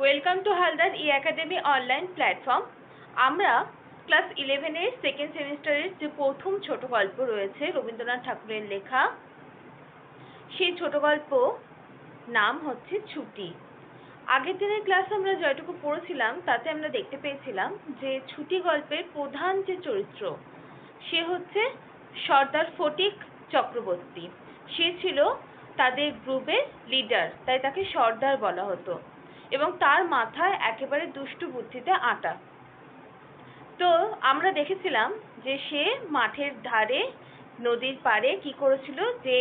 Welcome to Haldar E academy online platform আমরা class ইলেভেনের second সেমিস্টারের যে প্রথম ছোট গল্প রয়েছে রবীন্দ্রনাথ ঠাকুরের লেখা, সেই ছোট গল্প নাম হচ্ছে ছুটি। আগের দিনের ক্লাস আমরা যতটুকু পড়েছিলাম, তাতে আমরা দেখতে পেয়েছিলাম যে ছুটি গল্পের প্রধান যে চরিত্র, সে হচ্ছে সর্দার ফটিক চক্রবর্তী। সে ছিল তাদের গ্রুপের লিডার তাই তাকে সর্দার বলা হতো। এবং তার মাথায় একেবারে দুষ্টু বুদ্ধিতে আটা। তো আমরা দেখেছিলাম যে সে মাঠের ধারে, নদীর পাড়ে কি করেছিল? যে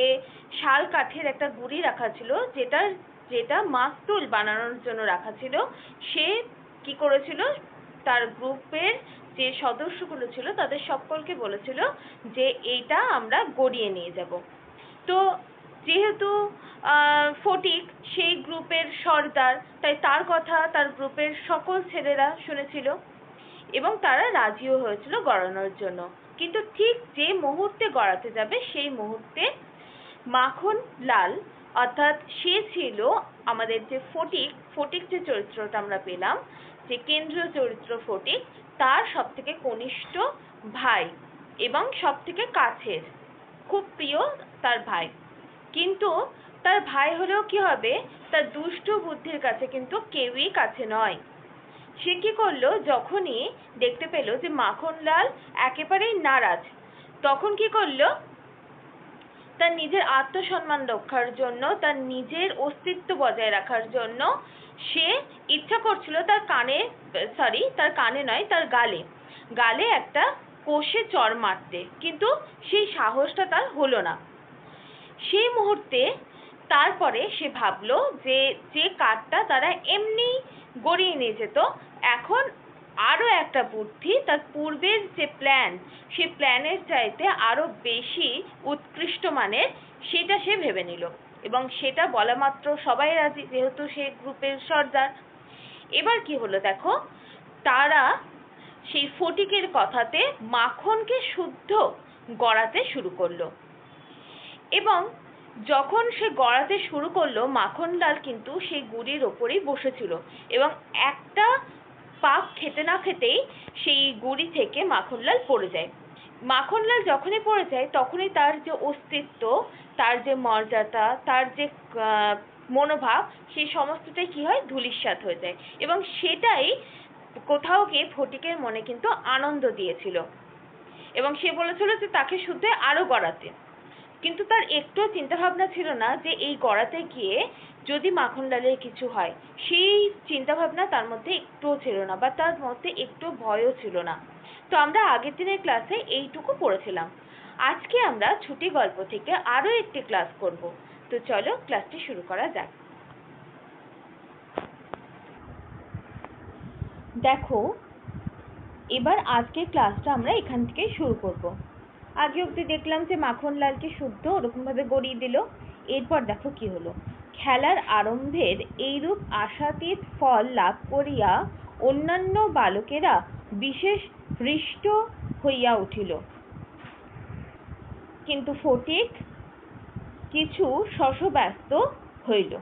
শাল কাঠের একটা গুড়ি রাখা ছিল যেটার যেটা মাস্তুল বানানোর জন্য রাখা ছিল। সে কি করেছিল? তার গ্রুপের যে সদস্যগুলো ছিল, তাদের সকলকে বলেছিল যে এইটা আমরা গড়িয়ে নিয়ে যাব। তো যেহেতু আহ, ফটিক সেই গ্রুপের সর্দার তাই তার কথা তার গ্রুপের সকল ছেলেরা শুনেছিল এবং তারা রাজিও হয়েছিল গড়ানোর জন্য। কিন্তু ঠিক যে মুহূর্তে গড়াতে যাবে সেই মুহূর্তে মাখন লাল অর্থাৎ সে ছিল আমাদের যে ফটিক ফটিক যে চরিত্রটা আমরা পেলাম যে কেন্দ্রীয় চরিত্র ফটিক তার সব থেকে কনিষ্ঠ ভাই এবং সব থেকে কাছের খুব প্রিয় তার ভাই। কিন্তু তার ভাই হলেও কি হবে? তার দুষ্ট বুদ্ধির কাছে কিন্তু কেউই কাছে নয়। সে কি করল? যখনই দেখতে পেল যে মাখনলাল একেবারেই নারাজ, তখন কি করল? তার নিজের আত্মসম্মান রক্ষার জন্য, তার নিজের অস্তিত্ব বজায় রাখার জন্য সে ইচ্ছা করছিল তার কানে সরি তার কানে নয়, তার গালে। গালে একটা কষে চড় মারতে। কিন্তু সেই সাহসটা তার হলো না। সেই মুহূর্তে তারপরে সে ভাবলো যে যে কাঠটা তারা এমনি গড়িয়ে নিয়ে যেত, এখন আরও একটা বুদ্ধি, তার পূর্বের যে প্ল্যান সে প্ল্যানের চাইতে আরও বেশি উৎকৃষ্ট মানের, সেটা সে ভেবে নিল। এবং সেটা বলা মাত্র সবাই রাজি, যেহেতু সে গ্রুপের সর্দার। এবার কি হলো দেখো, তারা সেই ফটিকের কথাতে মাখনকে শুদ্ধ গড়াতে শুরু করল। এবং যখন সে গড়াতে শুরু করল মাখনলাল কিন্তু সেই গুড়ির ওপরেই বসেছিল এবং একটা পাক খেতে না খেতেই সেই গুড়ি থেকে মাখনলাল পড়ে যায়। মাখনলাল যখনই পড়ে যায়, তখনই তার যে অস্তিত্ব, তার যে মর্যাদা, তার যে মনোভাব, সেই সমস্তটাই কি হয়? ধূলিসাৎ হয়ে যায় এবং সেটাই কোথাও গিয়ে ফটিকের মনে কিন্তু আনন্দ দিয়েছিল। এবং সে বলেছিল যে তাকে শুদ্ধ আরও গড়াতে। কিন্তু তার একটুও চিন্তা ভাবনা ছিল না যে এই গড়াতে গিয়ে যদি মাখনলালের কিছু হয়, সেই চিন্তা ভাবনা তার মধ্যে একটুও ছিল না বা তার মধ্যে একটু ভয়ও ছিল না। তো আমরা আগের দিনের ক্লাসে এইটুকু পড়েছিলাম। আজকে আমরা ছুটি গল্প থেকে আরও একটি ক্লাস করব। তো চলো ক্লাসটি শুরু করা যাক। দেখো, এবার আজকের ক্লাসটা আমরা এখান থেকে শুরু করব। আগে অবধি দেখলাম যে মাখনলালকে শুদ্ধ ওরকম ভাবে গড়িয়ে দিল। এরপর দেখো কি হলো। খেলার আরম্ভের এইরূপ আশাতীত ফল লাভ করিয়া অন্যান্য বালকেরা বিশেষ হৃষ্ট হইয়া উঠিল। কিন্তু ফটিক কিছু শশব্যস্ত হইল।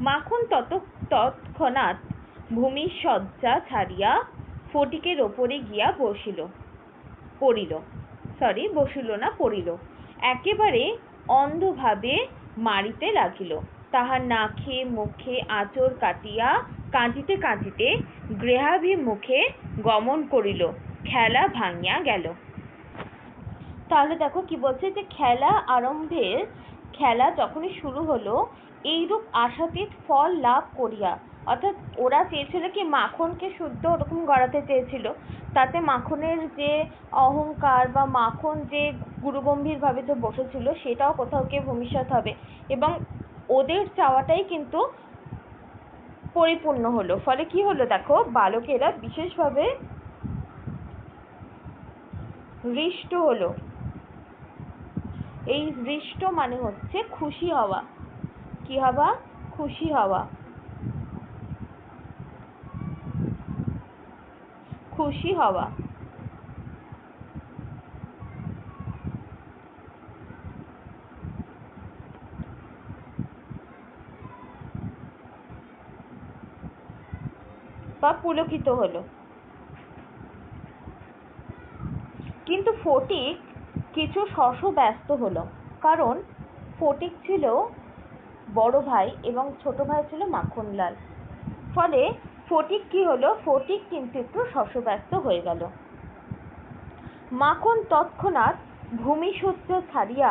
মাখন তত তৎক্ষণাৎ ভূমির শয্যা ছাড়িয়া ফটিকের ওপরে গিয়া বসিল, পড়িল। সরি, বসিল না, পড়িল। একেবারে অন্ধভাবে মারিতে লাগিল। তাহার নাকে, মুখে আঁচড় কাটিয়া কাঁদিতে কাঁদিতে গৃহাভিমুখে গমন করিল, খেলা ভাঙিয়া গেল। তাহলে দেখো কি বলছে যে, খেলা আরম্ভের খেলা যখনই শুরু হলো, এইরূপ আশাতীত ফল লাভ করিয়া, অর্থাৎ ওরা চেয়েছিল কি মাখনকে শুদ্ধ ওরকম গড়াতে চেয়েছিল তাতে মাখনের যে অহংকার বা মাখন যে গুরুগম্ভীর ভাবে যে বসেছিল, সেটাও কোথাও গিয়ে ভূমিষ্যৎ হবে। এবং ওদের চাওয়াটাই কিন্তু পরিপূর্ণ হলো। ফলে কি হলো দেখো, বালকেরা বিশেষভাবে হৃষ্ট হলো। এই হৃষ্ট মানে হচ্ছে খুশি হওয়া। কি হওয়া? খুশি হওয়া। খুশি হওয়া। বা পুলকিত হলো। কিন্তু ফটিক কিছু শশ ব্যস্ত হলো, কারণ ফটিক ছিল বড় ভাই এবং ছোট ভাই ছিল মাখনলাল। ফলে ফটিক কি হলো? ফটিক কিন্তু একটু শশব্যস্ত হয়ে গেল। মাখন তৎক্ষণাৎ ভূমিসূত্র ছাড়িয়া,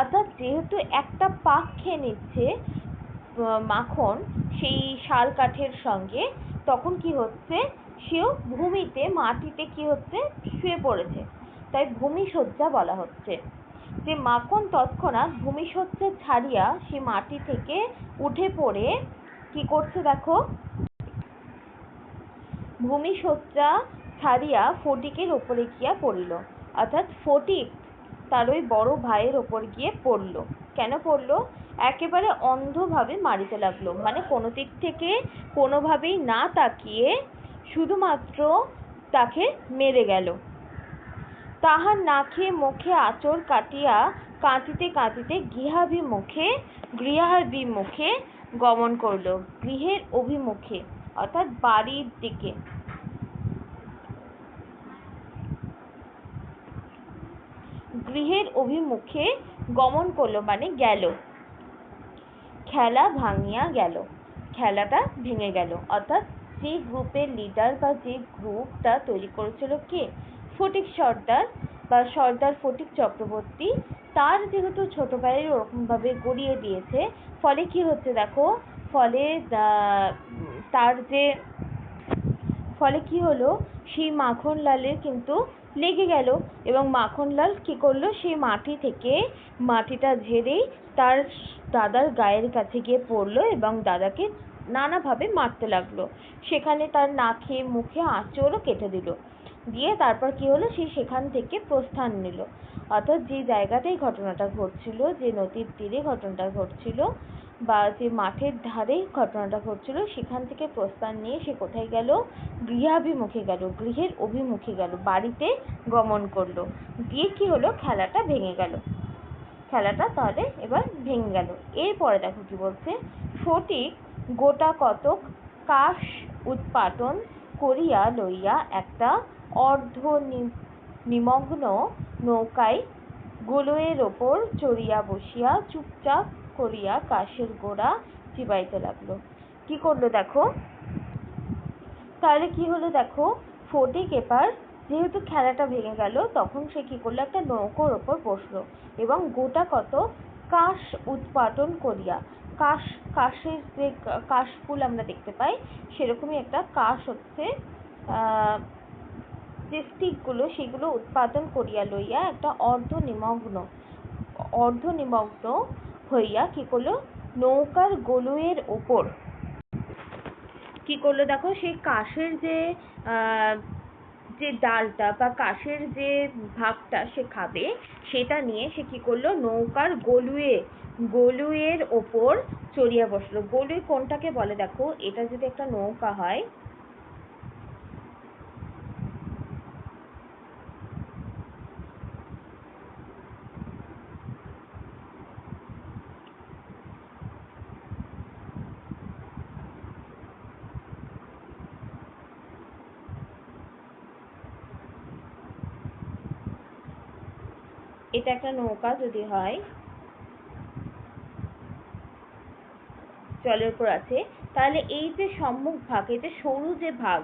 অর্থাৎ যেহেতু একটা পাক খেয়ে নিচ্ছে মাখন সেই শাল কাঠের সঙ্গে, তখন কি হচ্ছে? সেও ভূমিতে, মাটিতে কি হচ্ছে? শুয়ে পড়েছে। তাই ভূমিশয্যা বলা হচ্ছে। যে মাখন তৎক্ষণাৎ ভূমিশয্যা ছাড়িয়া সে মাটি থেকে উঠে পড়ে, কি করছে দেখো? ভূমিশয্যা ছাড়িয়া ফটিকের ওপরে গিয়া পড়িল। অর্থাৎ ফটিক তার ওই বড় ভাইয়ের ওপর গিয়ে পড়ল। কেন পড়ল? একেবারে অন্ধভাবে মারিতে লাগল। মানে কোনো দিক থেকে কোনোভাবেই না তাকিয়ে শুধুমাত্র তাকে মেরে গেল। তাহার নাকে মুখে আঁচড় কাটিয়া কাঁদিতে কাঁদিতে গৃহাভিমুখে গৃহাভিমুখে গমন করল। গৃহের অভিমুখে, অর্থাৎ বাড়ির দিকে। গৃহের অভিমুখে গমন করল মানে গেল। খেলা ভাঙিয়া গেল। খেলাটা ভেঙে গেল। অর্থাৎ যে গ্রুপের লিডার বা যে গ্রুপটা তৈরি করেছিল কে? ফটিক সর্দার বা সর্দার ফটিক চক্রবর্তী। তার যেহেতু ছোট ভাইয়ের ওরকমভাবে গড়িয়ে দিয়েছে, ফলে কি হচ্ছে দেখো? ফলে তার যে, ফলে কি হলো? সেই মাখনলালের কিন্তু লেগে গেল এবং মাখনলাল কি করল? সেই মাটি থেকে মাটিটা ঝেড়েই তার দাদার গায়ের কাছে গিয়ে পড়ল এবং দাদাকে নানাভাবে মারতে লাগল। সেখানে তার নাকে মুখে আঁচড়ও কেটে দিল। দিয়ে তারপর কি হলো? সে সেখান থেকে প্রস্থান নিল। অর্থাৎ যে জায়গাতেই ঘটনাটা ঘটছিল, যে নদীর তীরে ঘটনাটা ঘটছিল বা যে মাঠের ধারে ঘটনাটা ঘটছিল, সেখান থেকে প্রস্থান নিয়ে সে কোথায় গেল? গৃহাভিমুখে গেল, গৃহের অভিমুখে গেল, বাড়িতে গমন করল। দিয়ে কি হলো? খেলাটা ভেঙে গেল। খেলাটা তাহলে এবার ভেঙে গেল। এরপরে দেখো কি বলছে? ফটিক গোটা কতক কাশ উৎপাটন করিয়া লইয়া একটা অর্ধ নিমগ্ন নৌকায় গোলয়ের ওপর চড়িয়া বসিয়া চুপচাপ করিয়া কাশের গোড়া চিবাইতে লাগল। কি করল দেখো? তাহলে কি হলো দেখো? ফটিক এবার যেহেতু খেলাটা ভেঙে গেল, তখন সে কি করল? একটা নৌকোর ওপর বসল এবং গোটা কত? কাশ উৎপাটন করিয়া, কাশ, কাশের যে কাশ ফুল আমরা দেখতে পাই, সেরকমই একটা কাশ হচ্ছে, আহ, যে স্টিকগুলো, সেগুলো উৎপাদন করিয়া লইয়া একটা অর্ধ নিমগ্ন অর্ধ নিমগ্ন হইয়া কি করল? নৌকার গলুয়ের ওপর। কি করল দেখো সেই কাশের যে যে ডালটা বা কাশের যে ভাগটা সে খাবে, সেটা নিয়ে সে কি করল? নৌকার গলুয়ে গলুয়ের ওপর চড়িয়া বসল। গলুই কোনটাকে বলে দেখো? এটা যদি একটা নৌকা হয় এটা একটা নৌকা যদি হয়। জলের উপর আছে। তাহলে এই যে সম্মুখ ভাগ, এই যে সরু যে ভাগ,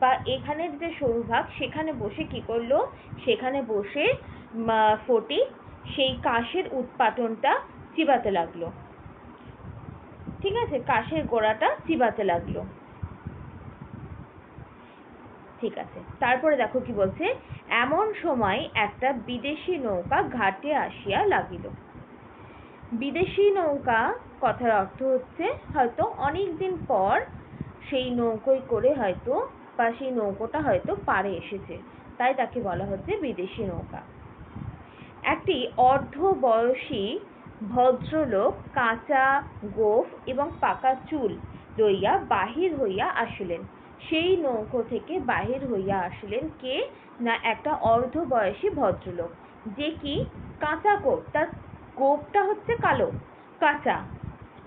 বা এখানের যে সরু ভাগ, সেখানে বসে কি করল? সেখানে বসে ফটিক সেই কাশের উৎপাটনটা চিবাতে লাগল। ঠিক আছে? কাশের গোড়াটা চিবাতে লাগল। ঠিক আছে। তারপরে দেখো কি বলছে, এমন সময় একটা বিদেশি নৌকা ঘাটে আসিয়া লাগিল। বিদেশি নৌকা কথার অর্থ হচ্ছে, হয়তো অনেক দিন পর সেই নৌকোয় করে হয়তো বা সেই নৌকোটা হয়তো পাড়ে এসেছে। তাই তাকে বলা হচ্ছে বিদেশি নৌকা। একটি অর্ধ বয়সী ভদ্রলোক কাঁচা গোঁফ এবং পাকা চুল লইয়া বাহির হইয়া আসিলেন। সেই নৌকো থেকে বাহির হইয়া আসিলেন কে? না, একটা অর্ধ বয়সী ভদ্রলোক। যে কি? কাঁচা গোঁফ তার গোঁফটা হচ্ছে কালো। কাঁচা।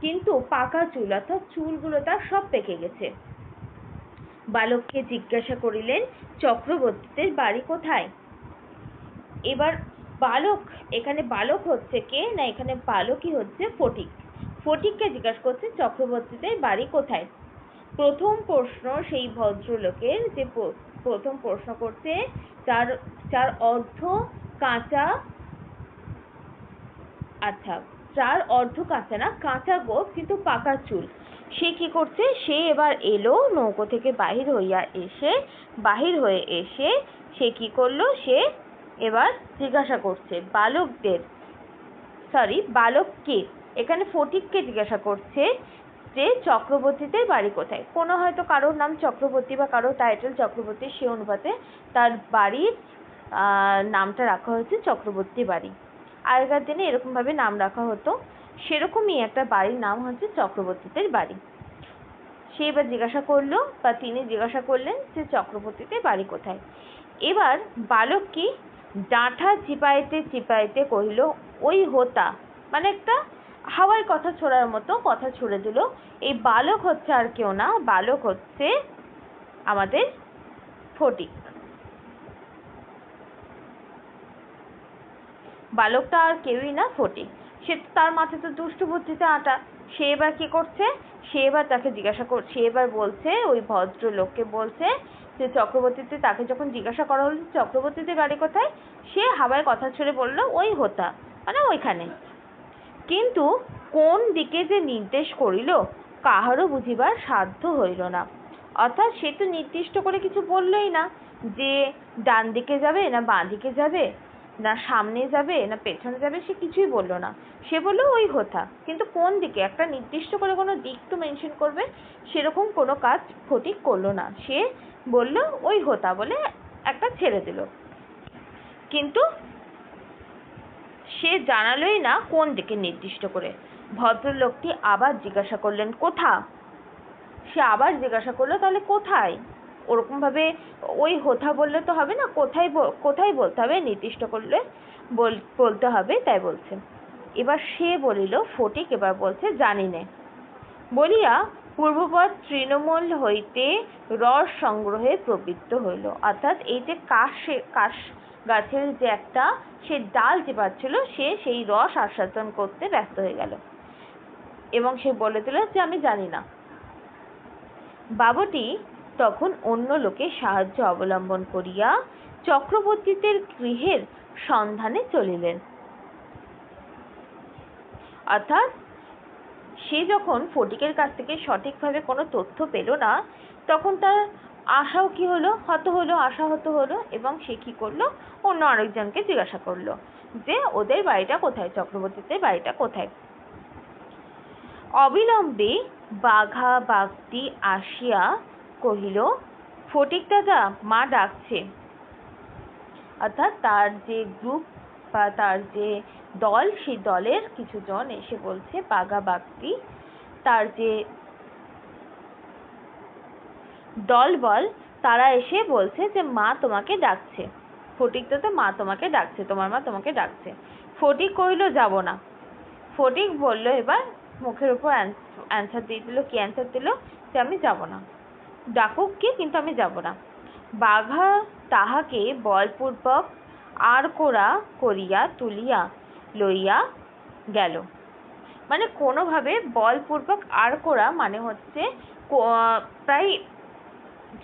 কিন্তু পাকা চুল অর্থাৎ চুলগুলো তার সব পেকে গেছে। বালককে জিজ্ঞাসা করিলেন, চক্রবর্তীদের বাড়ি কোথায়? এবার বালক, এখানে বালক হচ্ছে কে? না, এখানে বালকই হচ্ছে ফটিক। ফটিককে জিজ্ঞাসা করছে চক্রবর্তীদের বাড়ি কোথায়? প্রথম প্রশ্ন সেই ভদ্রলোকের যে প্রথম প্রশ্ন করছে তার যার অর্ধ কাঁচা আচ্ছা যার অর্ধ কাঁচা না, কাঁচা গোপ কিন্তু পাকা চুল। সে কি করছে? সে এবার এলো নৌকো থেকে বাহির হইয়া এসে, বাহির হয়ে এসে সে কি করল? সে এবার জিজ্ঞাসা করছে, বালকদের সরি বালককে? এখানে ফটিককে জিজ্ঞাসা করছে যে চক্রবর্তীদের বাড়ি কোথায়। কোনো হয়তো কারোর নাম চক্রবর্তী বা কারোর টাইটেল চক্রবর্তী, সে অনুপাতে তার বাড়ির নামটা রাখা হয়েছে চক্রবর্তী বাড়ি। আগেকার দিনে এরকমভাবে নাম রাখা হতো। সেরকমই একটা বাড়ির নাম হচ্ছে চক্রবর্তীদের বাড়ি। সে এবার জিজ্ঞাসা করল বা তিনি জিজ্ঞাসা করলেন যে চক্রবর্তীদের বাড়ি কোথায়? এবার বালক কি ডাঁঠা চিপাইতে চিপাইতে কহিল, ওই হোতা। মানে একটা হাওয়ায় কথা ছোড়ার মতো কথা ছুড়ে দিল। এই বালক হচ্ছে আর কেউ না, বালক হচ্ছে আমাদের ফটিক। বালকটা আর কেউই না, ফটিক। সে তার মাথায় তো দুষ্টু বুদ্ধিতে আটা। সে এবার কি করছে? সে এবার তাকে জিজ্ঞাসা কর সে এবার বলছে, ওই ভদ্র লোককে বলছে যে চক্রবর্তীতে তাকে যখন জিজ্ঞাসা করা হলো চক্রবর্তীতে গাড়ি কোথায়? সে হাওয়ায় কথা ছুড়ে বলল, ওই হোতা। মানে ওইখানে। কিন্তু কোন দিকে যে নির্দেশ করিল, কাহারও বুঝিবার সাধ্য হইল না। অর্থাৎ সে তো নির্দিষ্ট করে কিছু বললই না, যে ডান দিকে যাবে না বাঁ দিকে যাবে, না সামনে যাবে, না পেছনে যাবে, সে কিছুই বলল না। সে বলল, ওই হোথা কিন্তু কোন দিকে? একটা নির্দিষ্ট করে কোনো দিক তো মেনশন করবে, সেরকম কোনো কাজ ফটিক করল না। সে বলল, ওই হোতা বলে একটা ছেড়ে দিল। কিন্তু সে জানালোই না কোন দিকে নির্দিষ্ট করে। ভদ্রলোকটি আবার জিজ্ঞাসা করলেন, কোথা? সে আবার জিজ্ঞাসা করল, তাহলে কোথায়? ওরকম ভাবে ওই হোথা বললে তো হবে না, কোথায় কোথায় বলতে হবে? নির্দিষ্ট করলে বলতে হবে, তাই বলছে। এবার সে বলিল, ফটিক? এবার বলছে, জানি নে। বলিয়া পূর্বপর তৃণমূল হইতে রস সংগ্রহে প্রবৃত্ত হইল। অর্থাৎ এই যে কাশ কাশ গাছের যে একটা, সে ডাল চেপাচ্ছিল সে সেই রস আস্বাদন করতে ব্যস্ত হয়ে গেল। এবং সে বলে দিল যে, আমি জানি না। বাবুটি তখন অন্য লোকের সাহায্য অবলম্বন করিয়া চক্রবর্তীদের গৃহের সন্ধানে চলিলেন। অর্থাৎ সে যখন ফটিকের কাছ থেকে সঠিকভাবে কোনো তথ্য পেল না, তখন তার আশাও কি হলো? হত হলো, আশাহত হলো এবং সে কি করল? অন্য আরেকজনকে জিজ্ঞাসা করল যে, ওদের বাড়িটা কোথায়? চক্রবর্তীদের বাড়িটা কোথায়? অবিলম্বে বাঘা বাগদি আসিয়া কহিল, ফটিক দাদা, মা ডাকছে। অর্থাৎ তার যে গ্রুপ বা তার যে দল, সেই দলের কিছু জন এসে বলছে, বাঘা বাগদি তার যে দল বল, তারা এসে বলছে যে, মা তোমাকে ডাকছে। ফটিক দাদা মা তোমাকে ডাকছে, তোমার মা তোমাকে ডাকছে। ফটিক কইলো, যাব না। ফটিক বলল, এবার মুখের উপর অ্যান্সার দিয়ে দিল। কি অ্যান্সার দিল? যে, আমি যাব না। ডাকুক কি, কিন্তু আমি যাব না। বাঘা তাহাকে বলপূর্বক আর কোরা করিয়া তুলিয়া লইয়া গেল। মানে কোনোভাবে বলপূর্বক আর করা মানে হচ্ছে প্রায়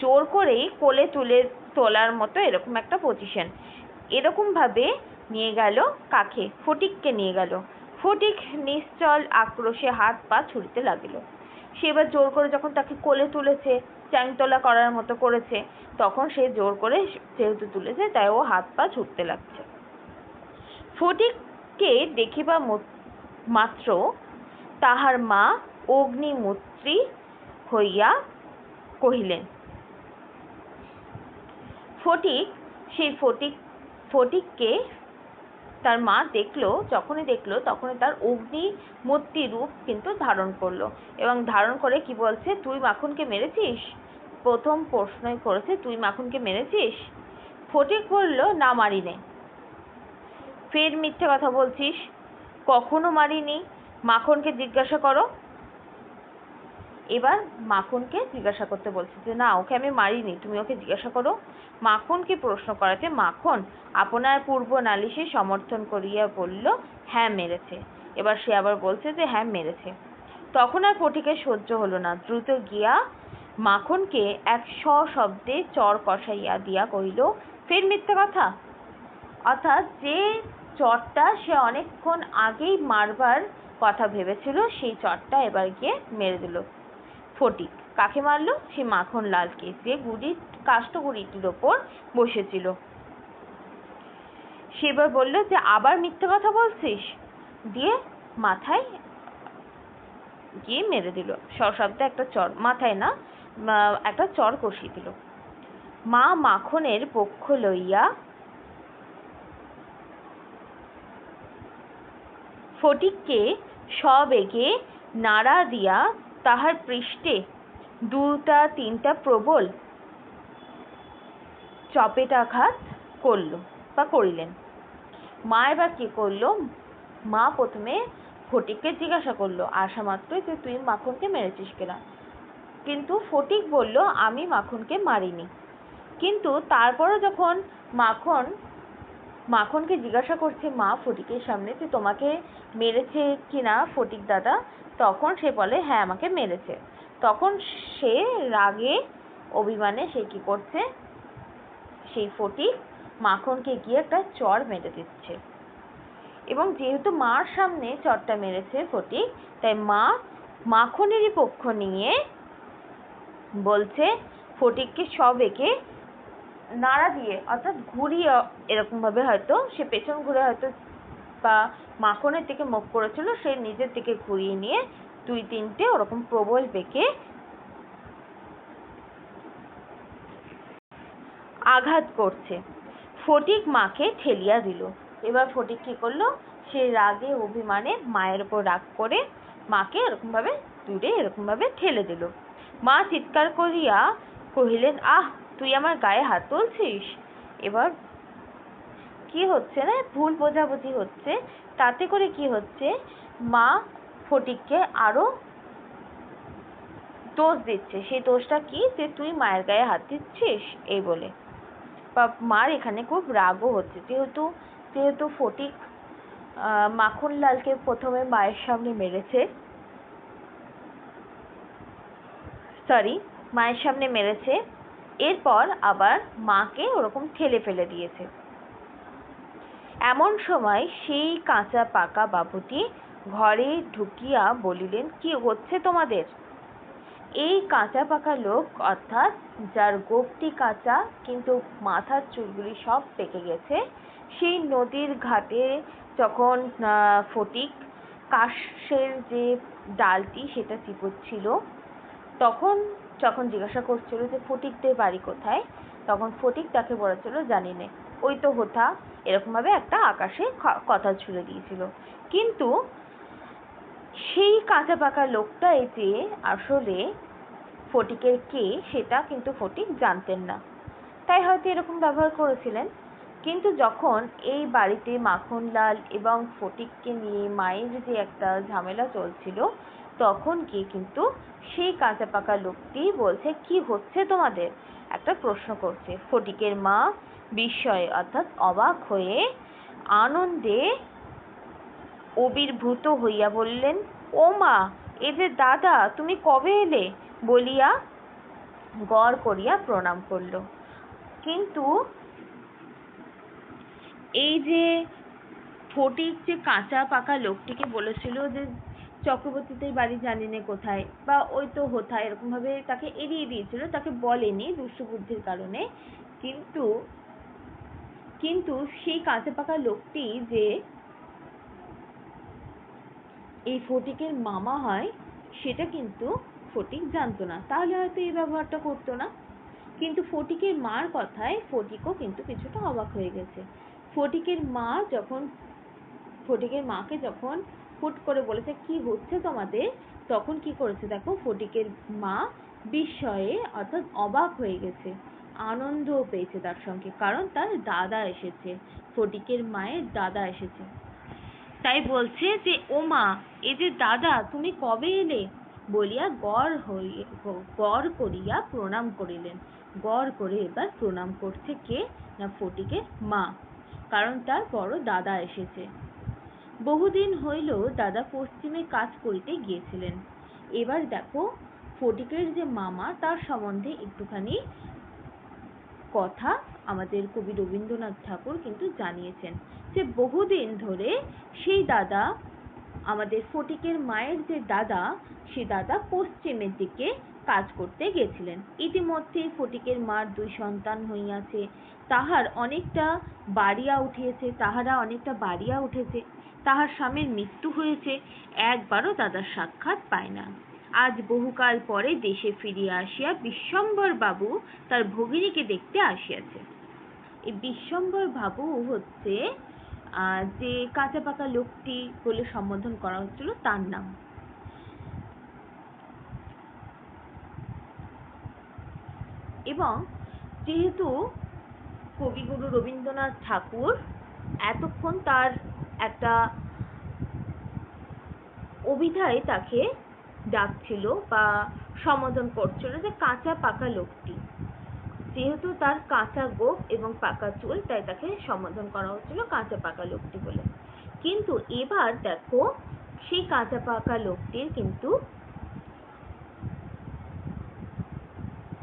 জোর করেই কোলে তুলে তোলার মতো এরকম একটা পজিশন এরকম ভাবে নিয়ে গেল কাকে? ফটিককে নিয়ে গেল। ফটিক নিশ্চল আক্রোশে হাত পা ছুড়তে লাগিল। সে এবার জোর করে যখন তাকে কোলে তুলেছে, চ্যাংতলা করার মতো করেছে, তখন সে জোর করে যেহেতু তুলেছে, তাই ও হাত পা ছুটতে লাগছে। ফটিককে দেখিবা মাত্র তাহার মা অগ্নিমূর্তি হইয়া কহিলেন। ফটিক, সেই ফটিক, ফটিককে তার মা দেখল, যখনই দেখল তখনই তার অগ্নি মূর্তি রূপ কিন্তু ধারণ করল এবং ধারণ করে কি বলছে, তুই মাখনকে মেরেছিস? প্রথম প্রশ্নই করেছে, তুই মাখনকে মেরেছিস? ফটিক বলল, না মারিনে। ফের মিথ্যে কথা বলছিস? কখনো মারিনি। মাখনকে জিজ্ঞাসা করো। এবার মাখনকে জিজ্ঞাসা করতে বলছে যে, না, ওকে আমি মারিনি, তুমি ওকে জিজ্ঞাসা করো। মাখনকে প্রশ্ন করাতে মাখন, আপনার পূর্ব নালিশে সমর্থন করিয়া বলল হ্যাঁ মেরেছে। এবার সে আবার বলছে যে হ্যাঁ মেরেছে। তখন আর ফটিকের সহ্য হলো না। দ্রুত গিয়া মাখনকে এক শব্দে চর কষাইয়া দিয়া কহিল, ফের মিথ্যে কথা? অর্থাৎ যে চরটা সে অনেকক্ষণ আগেই মারবার কথা ভেবেছিল, সেই চরটা এবার গিয়ে মেরে দিল। ফটিক কাকে মারলো? সে মাখন লালকে, যে গুড়ি কাষ্ঠ গুড়িটির ওপর বসেছিল। সে এবার বলল, যে আবার মিথ্যে কথা বলছিস? দিয়ে মাথায় গিয়ে মেরে দিল। সশব্দে একটা চর, মাথায় না একটা চর কষিয়ে দিল। মা মাখনের পক্ষ লইয়া ফটিককে সবেগে নাড়া দিয়া তাহার পৃষ্ঠে দুটা তিনটা প্রবল চপেটাঘাত করল বা করিলেন। মা এবার কি করল? মা প্রথমে ফটিককে জিজ্ঞাসা করল আসা মাত্রই যে তুই মাখনকে মেরেছিস কিনা? কিন্তু ফটিক বলল, আমি মাখনকে মারিনি। কিন্তু তারপরও যখন মাখন মাখনকে জিজ্ঞাসা করছে, মা, ফটিকের সামনে যে তোমাকে মেরেছে কিনা ফটিক দাদা? তখন সে বলে হ্যাঁ আমাকে মেরেছে। তখন সে রাগে অভিমানে সে কি করছে? সেই ফটিক মাখনকে গিয়ে একটা চর মেরে দিচ্ছে। এবং যেহেতু মার সামনে চরটা মেরেছে ফটিক, তাই মা মাখনেরই পক্ষ নিয়ে বলছে, ফটিককে সব একে নাড়া দিয়ে, অর্থাৎ ঘুরিয়ে এরকম ভাবে হয়তো সে পেছন ঘুরে হয়তো বা মাখনের দিকে মুখ করেছিল, সে নিজের দিকে ঘুরিয়ে নিয়ে দুই তিনটে ওরকম প্রবল বেঁকে আঘাত করছে। ফটিক মাকে ঠেলিয়া দিল। এবার ফটিক কি করল? সে রাগে অভিমানে মায়ের উপর রাগ করে মাকে এরকম ভাবে দূরে এরকম ভাবে ঠেলে দিল। মা চিৎকার করিয়া কহিলেন, আহ তুই আমার গায়ে হাত তুলছিস? এবার কি হচ্ছে না ভুল বোঝাবুঝি হচ্ছে। তাতে করে কি হচ্ছে? মা ফটিককে আরও দোষ দিচ্ছে। সেই দোষটা কি? যে তুই মায়ের গায়ে হাত দিচ্ছিস? এই বলে। বা মার এখানে খুব রাগও হচ্ছে। যেহেতু যেহেতু ফটিক মাখনলালকে প্রথমে মায়ের সামনে মেরেছে। সরি মায়ের সামনে মেরেছে। এরপর আবার মাকে ওরকম ঠেলে ফেলে দিয়েছে। এমন সময় সেই কাঁচা পাকা বাবুটি ঘরে ঢুকিয়া বলিলেন, কি হচ্ছে তোমাদের? এই কাঁচা পাকা লোক, অর্থাৎ যার গোপটি কাঁচা, কিন্তু মাথার চুলগুলি সব পেকে গেছে, সেই নদীর ঘাটে যখন ফটিক কাশের যে ডালটি সেটা চিবোচ্ছিল তখন যখন জিজ্ঞাসা করছিল যে ফটিকদের বাড়ি কোথায়, তখন ফটিক তাকে বলেছিল, জানি নে। ওই তো হোথা। এরকম ভাবে একটা আকাশে কথা ছুড়ে দিয়েছিল। কিন্তু সেই কাঁচা পাকা লোকটাই যে আসলে ফটিকের কে সেটা কিন্তু ফটিক জানতেন না। তাই হয়তো এরকম ব্যবহার করেছিলেন। কিন্তু যখন এই বাড়িতে মাখনলাল এবং ফটিককে নিয়ে মায়ের যে একটা ঝামেলা চলছিল তখন গিয়ে কিন্তু সেই কাঁচা পাকা লোকটি বলছে, কি হচ্ছে তোমাদের? একটা প্রশ্ন করছে। ফটিকের মা বিস্ময়ে অর্থাৎ অবাক হয়ে আনন্দে অবির্ভূত হইয়া বললেন, ও মা, এ যে দাদা, তুমি কবে এলে? বলিয়া গড় করিয়া প্রণাম করল। কিন্তু এই যে ফটিক যে কাঁচা পাকা লোকটিকে বলেছিল যে চক্রবর্তীদের বাড়ি জানি না কোথায় বা ওই তো হোথায় এরকম ভাবে তাকে এড়িয়ে দিয়েছিল, তাকে বলেনি দুষ্টু বুদ্ধির কারণে। কিন্তু কিন্তু সেই কাঁচা পাকা লোকটি যে এই ফটিকের মামা হয়, সেটা কিন্তু ফটিক জানতো না। তাহলে হয়তো এই ব্যবহারটা করতো না। কিন্তু ফটিকের মার কথায় ফটিকও কিন্তু কিছুটা অবাক হয়ে গেছে। ফটিকের মা যখন, ফটিকের মাকে যখন হুট করে বলেছে, কি হচ্ছে তোমাদের? তখন কি করেছে দেখো, ফটিকের মা বিস্ময়ে অর্থাৎ অবাক হয়ে গেছে, আনন্দও পেয়েছে তার সঙ্গে, কারণ তার দাদা এসেছে, ফটিকের মায়ের দাদা এসেছে। তাই বলছে যে, ও মা, এ যে দাদা, তুমি কবে এলে? বলিয়া গড় হই গড় করিয়া প্রণাম করিলেন। গড় করে এবার প্রণাম করছে কে? না, ফটিকের মা, কারণ তার বড় দাদা এসেছে। বহুদিন হইল দাদা পশ্চিমে কাজ করিতে গিয়েছিলেন। এবার দেখো, ফটিকের যে মামা, তার সম্বন্ধে একটুখানি কথা আমাদের কবি রবীন্দ্রনাথ ঠাকুর কিন্তু জানিয়েছেন যে, বহুদিন ধরে সেই দাদা, আমাদের ফটিকের মায়ের যে দাদা, সে দাদা পশ্চিমের দিকে কাজ করতে গেছিলেন ইতিমধ্যে ফটিকের মার দুই সন্তান হইয়াছে। তাহার অনেকটা বাড়িয়া উঠিয়েছে, তাহারা অনেকটা বাড়িয়া উঠেছে। তাহার স্বামীর মৃত্যু হয়েছে, একবারও দাদার সাক্ষাৎ পায় না। আজ বহুকাল পরে দেশে ফিরিয়া আসিয়া বিশ্বম্বর বাবু তার ভগিনীকে দেখতে আসিয়াছে। এই বিশ্বম্বর বাবু হচ্ছে আহ যে কাঁচা পাকা লোকটি বলে সম্বোধন করা হচ্ছিল, তার নাম। এবং যেহেতু কবিগুরু রবীন্দ্রনাথ ঠাকুর এতক্ষণ তার একটা অভিধায় তাকে ডাকছিল বা সম্বোধন করছিল যে কাঁচা পাকা লোকটি। যেহেতু তার কাঁচা গোপ এবং পাকা চুল, তাই তাকে সম্বোধন করা হচ্ছিল কাঁচা পাকা লোকটি বলে। কিন্তু এবার দেখো, সেই কাঁচা পাকা লোকটির কিন্তু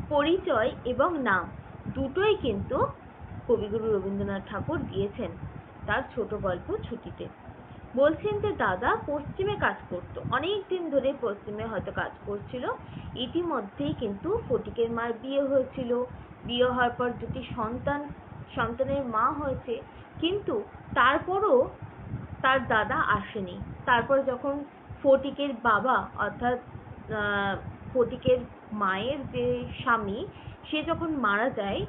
পরিচয় এবং নাম দুটোই কিন্তু কবিগুরু রবীন্দ্রনাথ ঠাকুর দিয়েছেন। তার ছোট গল্প ছুটিতে। বলছেন যে, দাদা, পশ্চিমে কাজ করতো। অনেক দিন ধরে পশ্চিমে হয়তো কাজ করছিল। ইতিমধ্যেই কিন্তু ফটিকের মার বিয়ে হয়েছিল। বিয়ে হওয়ার পর দুটি সন্তান, সন্তানের মা হয়েছে। কিন্তু তারপরও তার দাদা আসেনি। তারপর যখন ফটিকের বাবা, অর্থাৎ, আহ, ফটিকের মায়ের যে স্বামী, সে যখন মারা যায়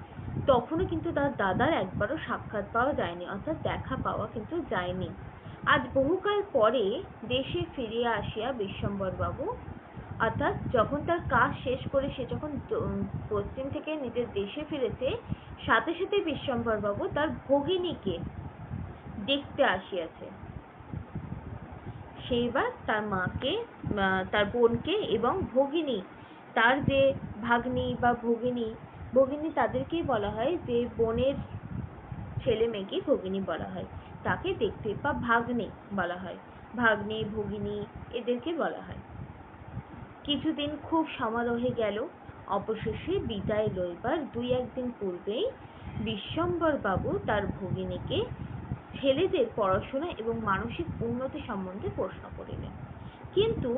তখনও কিন্তু তার দাদার একবারও সাক্ষাৎ পাওয়া যায়নি, অর্থাৎ দেখা পাওয়া কিন্তু যায়নি। আজ বহুকাল পরে দেশে ফিরিয়া আসিয়া বিশ্বম্বর বাবু অর্থাৎ যখন তার কাজ শেষ করে সে যখন পশ্চিম থেকে নিজের দেশে ফিরেছে, সাথে সাথে বিশ্বম্বর বাবু তার ভগিনীকে দেখতে আসিয়াছে। সেইবার তার মাকে তার বোনকে এবং ভগিনী, তার যে ভাগ্নি বা ভগিনী ভগিনী তাদেরকেই বলা হয় যে, বোনের ছেলে মেয়েকে ভগিনী বলা হয়। তাকে দেখতে বা ভাগ্নে বলা হয়। ভাগ্নে, ভগিনী এদেরকে বলা হয়। কিছুদিন খুব সমারোহে গেল। অবশেষে বিদায় লইবার দুই একদিন পূর্বেই বিশ্বম্বর বাবু তার ভগিনীকে ছেলেদের পড়াশোনা এবং মানসিক উন্নতি সম্বন্ধে প্রশ্ন করিলেন। কিন্তু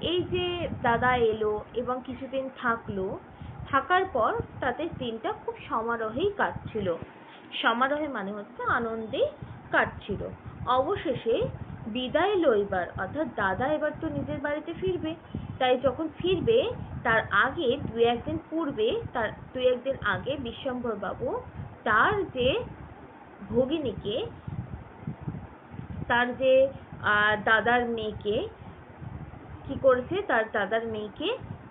এই যে দাদা এলো এবং কিছুদিন থাকল থাকার পর তাদের দিনটা খুব সমারোহেই কাটছিল। সমারোহে মানে হচ্ছে আনন্দে কাটছিল। অবশেষে বিদায় লইবার, অর্থাৎ দাদা এবার তো নিজের বাড়িতে ফিরবে, তাই যখন ফিরবে, তার আগে দু একদিন পূর্বে, তার দু একদিন আগে বিশ্বম্ভর বাবু তার যে ভগিনীকে, তার যে দাদার মেয়েকে, কি করেছে? তার দাদার মেয়েকে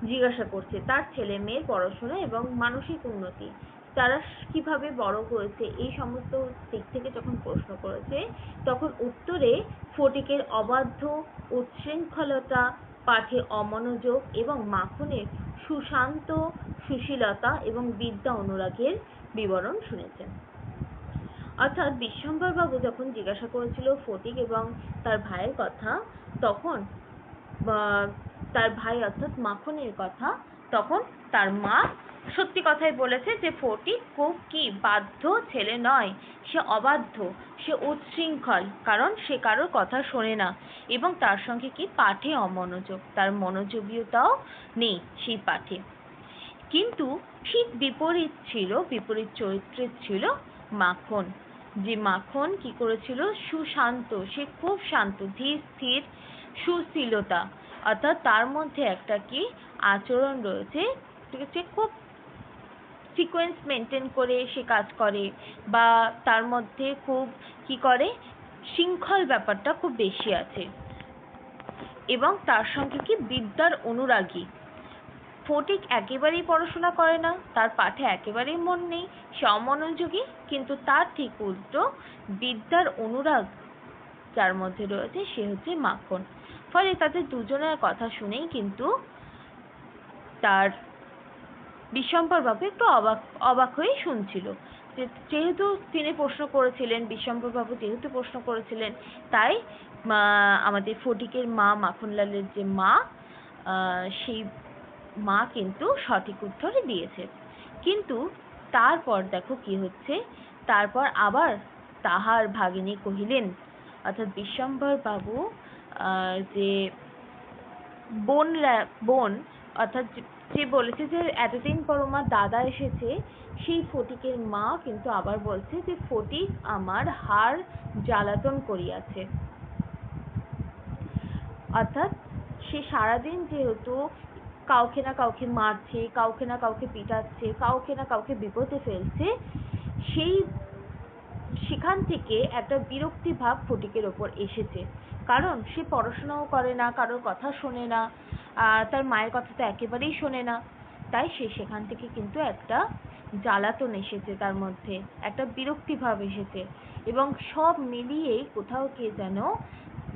জিজ্ঞাসা করছে, তার ছেলে মেয়ের পড়াশোনা এবং মানসিক উন্নতি। তারা কীভাবে বড় হয়েছে? এই সমস্ত দিক থেকে যখন প্রশ্ন করেছে, তখন উত্তরে ফটিকের অবাধ্য, উচ্ছৃঙ্খলতা, পাঠে অমনোযোগ এবং মাখনের সুশান্ত, সুশীলতা এবং বিদ্যা অনুরাগের বিবরণ শুনেছেন। অর্থাৎ বিশ্বম্বর বাবু যখন জিজ্ঞাসা করেছিল ফটিক এবং তার ভাইয়ের কথা, তখন তার ভাই অর্থাৎ মাখনের কথা, তখন তার মা সত্যি কথাই বলেছে যে ফটিক খুব কি বাধ্য ছেলে নয়। সে অবাধ্য, সে উচ্ছৃঙ্খল, কারণ সে কারোর কথা শোনে না। এবং তার সঙ্গে কি পাঠে অমনোযোগ? তার মনোযোগীয়তাও নেই সেই পাঠে। কিন্তু ঠিক বিপরীত ছিল, বিপরীত চরিত্রের ছিল মাখন। যে মাখন কি করেছিল? সুশান্ত, সে খুব শান্ত, ধীর, স্থির, সুশীলতা। অর্থাৎ তার মধ্যে একটা কি আচরণ রয়েছে, ঠিক আছে? খুব সিকোয়েন্স মেনটেন করে সে কাজ করে বা তার মধ্যে খুব কি করে? শৃঙ্খল ব্যাপারটা খুব বেশি আছে। এবং তার সঙ্গে কি বিদ্যার অনুরাগী। ফটিক একেবারেই পড়াশোনা করে না, তার পাঠে একেবারেই মন নেই, সে অমনোযোগী, কিন্তু তার ঠিক উল্টো বিদ্যার অনুরাগ যার মধ্যে রয়েছে সে হচ্ছে মাখন। ফলে তাদের দুজনের কথা শুনেই কিন্তু তার বিশ্বম্ভরবাবু একটু অবাক অবাক হয়ে শুনছিল। যেহেতু তিনি প্রশ্ন করেছিলেন বিশ্বম্ভরবাবু যেহেতু প্রশ্ন করেছিলেন, তাই আমাদের ফটিকের মা, মাখনলালের যে মা সেই মা কিন্তু সঠিক উত্তর দিয়েছে। কিন্তু তারপর দেখো কি হচ্ছে, তারপর আবার তাহার ভাগিনী কহিলেন, অর্থাৎ বিশ্বম্ভর বাবু যে বোন রা- বোন, অর্থাৎ যে- বলেছে যে এতদিন পর আমার দাদা এসেছে, সেই ফটিকের মা কিন্তু আবার বলছে যে ফটিক আমার হাড় জ্বালাতন করিয়াছে। অর্থাৎ সে সারাদিন যেহেতু কাউকে না কাউকে মারছে, কাউকে না কাউকে পিটাচ্ছে, কাউকে না কাউকে বিপদে ফেলছে, সেই সেখান থেকে একটা বিরক্তি ভাব ফটিকের ওপর এসেছে। কারণ সে পড়াশোনাও করে না কারোর কথা শোনে না আহ, তার মায়ের কথা তো একেবারেই শোনে না। তাই সে সেখান থেকে কিন্তু একটা জ্বালাতন এসেছে তার মধ্যে একটা বিরক্তি ভাব এসেছে। এবং সব মিলিয়েই কোথাও কে যেন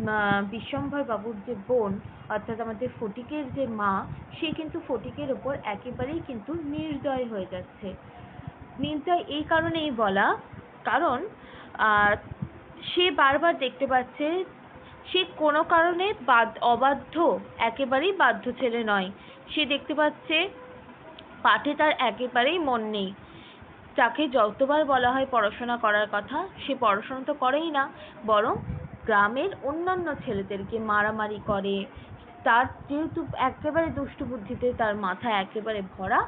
আহ, বিশ্বম্ভর বাবুর যে বোন অর্থাৎ আমাদের ফটিকের যে মা সে কিন্তু ফটিকের ওপর একেবারেই কিন্তু নির্দয় হয়ে যাচ্ছে। নির্দয় এই কারণেই বলা কারণ আহ, সে বারবার দেখতে পাচ্ছে সে কোনো কারণে বাদ, অবাধ্য, একেবারেই বাধ্য ছেলে নয়। সে দেখতে পাচ্ছে পাঠে তার একেবারেই মন নেই। তাকে যতবার বলা হয় পড়াশোনা করার কথা, সে পড়াশোনা তো করেই না, বরং গ্রামের অন্যান্য ছেলেদেরকে মারামারি করে। তার যেহেতু একেবারে দুষ্টু বুদ্ধিতে তার মাথা একেবারে ভরা,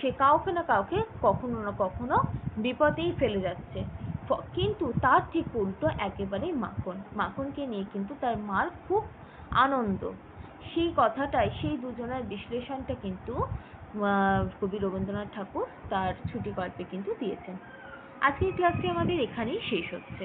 সে কাউকে না কাউকে কখনো না কখনো বিপদেই ফেলে যাচ্ছে। কিন্তু তার ঠিক উল্টো একেবারেই মাখন। মাখনকে নিয়ে কিন্তু তার মার খুব আনন্দ। সেই কথাটাই সেই দুজনের বিশ্লেষণটা কিন্তু আহ, কবি রবীন্দ্রনাথ ঠাকুর তার ছুটি গল্পে কিন্তু দিয়েছেন। আজকের ক্লাসটি আমাদের এখানেই শেষ হচ্ছে।